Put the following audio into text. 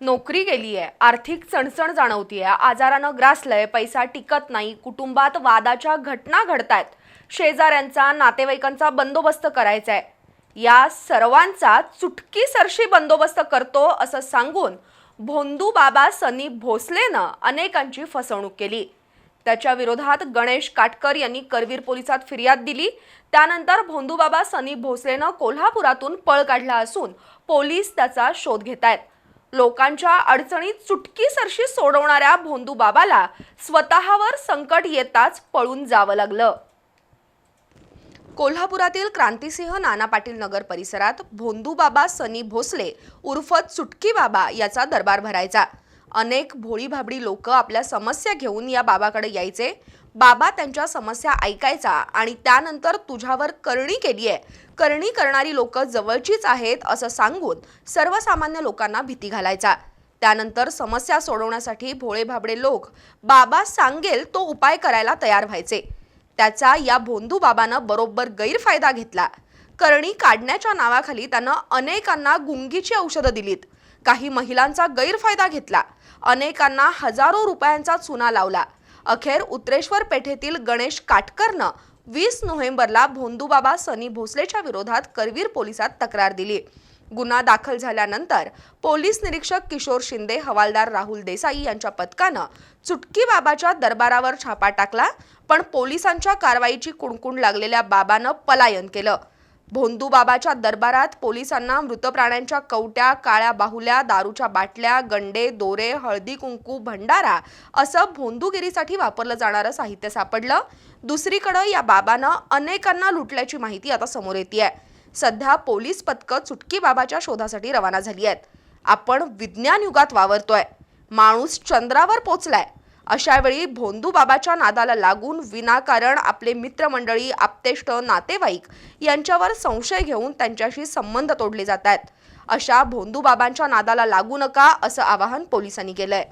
नोकरी गेली आहे आर्थिक चणचण जाणवतीये आजारानं ग्रासलंय पैसा टिकत नाही कुटुंबात वादाच्या घटना घडतायत शेजाऱ्यांचा नातेवाईकांचा बंदोबस्त करायचा आहे या सर्वांचा चुटकीसरशी बंदोबस्त करतो असं सांगून भोंदू बाबा सनी भोसलेनं अनेकांची फसवणूक केली. त्याच्या विरोधात गणेश काटकर यांनी करवीर पोलिसात फिर्याद दिली. त्यानंतर भोंदूबाबा सनी भोसलेनं कोल्हापुरातून पळ काढला असून पोलीस त्याचा शोध घेत आहेत लोकांच्या अडचणीत चुटकीसरशी सोडवणाऱ्या भोंदू बाबाला स्वतःवर संकट येताच पळून जावं लागलं. कोल्हापुरातील क्रांतिसिंह नाना पाटील नगर परिसरात भोंदूबाबा सनी भोसले उर्फ चुटकी बाबा याचा दरबार भरायचा. अनेक भोळी भाबडी लोक आपल्या समस्या घेऊन या बाबाकडे यायचे. बाबा त्यांच्या समस्या ऐकायचा आणि त्यानंतर तुझ्यावर करणी केली आहे. करणी करणारी लोक जवळचीच आहेत असं सांगून सर्वसामान्य लोकांना भीती घालायचा. त्यानंतर समस्या सोडवण्यासाठी भोळे भाबडे लोक बाबा सांगेल तो उपाय करायला तयार व्हायचे. त्याचा या भोंदू बाबानं बरोबर गैरफायदा घेतला. करणी काढण्याच्या नावाखाली त्यानं अनेकांना गुंगीची औषधं दिलीत. काही महिलांचा गैरफायदा घेतला. अनेकांना हजारो रुपयांचा चुना लावला. अखेर उत्रेश्वर पेठेतील गणेश काटकरनं वीस नोव्हेंबरला भोंदूबाबा सनी भोसलेच्या विरोधात करवीर पोलिसात तक्रार दिली. गुन्हा दाखल झाल्यानंतर पोलीस निरीक्षक किशोर शिंदे हवालदार राहुल देसाई यांच्या पथकानं चुटकी बाबाच्या दरबारावर छापा टाकला पण पोलिसांच्या कारवाईची कुणकुण लागलेल्या बाबानं पलायन केलं. भोंदूबाबाच्या दरबारात पोलिसांना मृत प्राण्यांच्या कवट्या काळ्या बाहुल्या दारूच्या बाटल्या गंडे दोरे हळदी कुंकू भंडारा असं भोंदूगिरीसाठी वापरलं जाणारं साहित्य सापडलं. दुसरीकडं या बाबानं अनेकांना लुटल्याची माहिती आता समोर येते आहे सध्या पोलीस पथकं चुटकी बाबाच्या शोधासाठी रवाना झाली आहेत. आपण विज्ञान युगात वावरतोय. माणूस चंद्रावर पोचलाय. अशावेळी भोंदू बाबाच्या नादाला लागून विनाकारण आपले मित्रमंडळी आप्तेष्ट नातेवाईक यांच्यावर संशय घेऊन त्यांच्याशी संबंध तोडले जात आहेत. अशा भोंदू बाबांच्या नादाला लागू नका असं आवाहन पोलिसांनी केलंय.